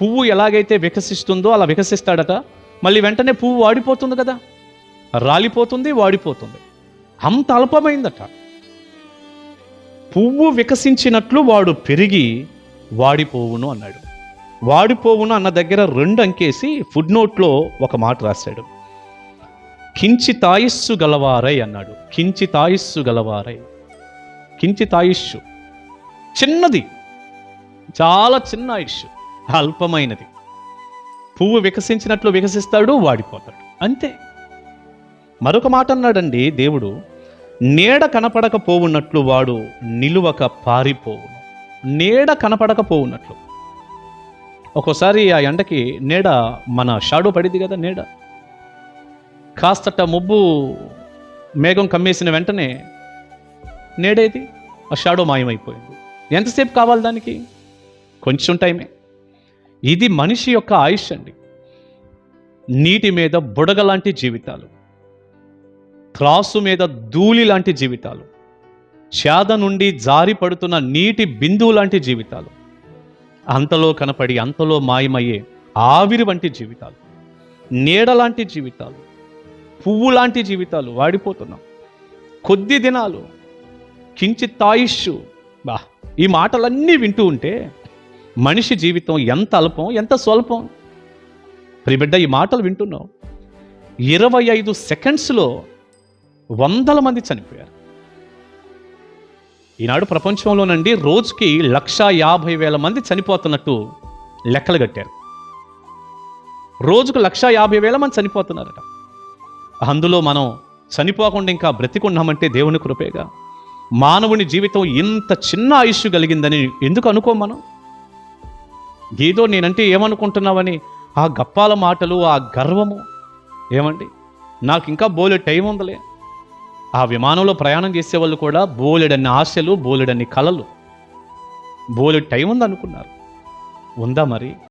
పువ్వు ఎలాగైతే వికసిస్తుందో అలా వికసిస్తాడట మళ్ళీ వెంటనే పువ్వు వాడిపోతుంది కదా. రాలిపోతుంది వాడిపోతుంది. అంత అల్పమైందట. పువ్వు వికసించినట్లు వాడు పెరిగి వాడిపోవును అన్నాడు. వాడిపోవును అన్న దగ్గర రెండు అంకేసి ఫుడ్ నోట్లో ఒక మాట రాశాడు. కించి తాయిస్సు గలవారై అన్నాడు. కించి తాయిస్సు గలవారై. కించి తాయిస్సు చిన్నది. చాలా చిన్న ఆయుష్ అల్పమైనది. పువ్వు వికసించినట్లు వికసిస్తాడు వాడిపోతాడు. అంతే. మరొక మాట అన్నాడండి దేవుడు నీడ కనపడకపోవున్నట్లు వాడు నిలువక పారిపోవును. నీడ కనపడకపోవున్నట్లు ఒక్కోసారి ఆ ఎండకి నీడ మన షాడో పడింది కదా నీడ. కాస్తట ముబ్బు మేఘం కమ్మేసిన వెంటనే నేడేది? ఆ షాడో మాయమైపోయింది. ఎంతసేపు కావాలి దానికి? కొంచెం టైమే. ఇది మనిషి యొక్క ఆయుష్ అండి. నీటి మీద బుడగ లాంటి జీవితాలు త్రాసు మీద ధూళి లాంటి జీవితాలు చేద నుండి జారి పడుతున్న నీటి బిందువు లాంటి జీవితాలు అంతలో కనపడి అంతలో మాయమయ్యే ఆవిరి వంటి జీవితాలు నీడ లాంటి జీవితాలు పువ్వు లాంటి జీవితాలు వాడిపోతున్నాం. కొద్ది దినాలు కించిత్ ఆయుష్ బా ఈ మాటలన్నీ వింటూ ఉంటే మనిషి జీవితం ఎంత అల్పం ఎంత స్వల్పం? ప్రిబిడ్డ ఈ మాటలు వింటున్నావు. ఇరవై ఐదు సెకండ్స్లో వందల మంది చనిపోయారు. ఈనాడు ప్రపంచంలోనండి రోజుకి లక్ష యాభై వేల మంది చనిపోతున్నట్టు లెక్కలు కట్టారు. రోజుకు లక్ష యాభై వేల మంది చనిపోతున్నారట. అందులో మనం చనిపోకుండా ఇంకా బ్రతికున్నామంటే దేవుని కృపేగా. మానవుని జీవితం ఇంత చిన్న ఆయుష్ కలిగిందని ఎందుకు అనుకో మనం? ఏదో నేనంటే ఏమనుకుంటున్నావని ఆ గప్పాల మాటలు ఆ గర్వము? ఏమండి? నాకు ఇంకా బోలె టైం ఉందలే. ఆ విమానంలో ప్రయాణం చేసేవాళ్ళు కూడా బోలెడన్ని ఆశలు బోలెడన్ని కలలు. బోలెడు టైం ఉందనుకున్నారు. ఉందా మరి?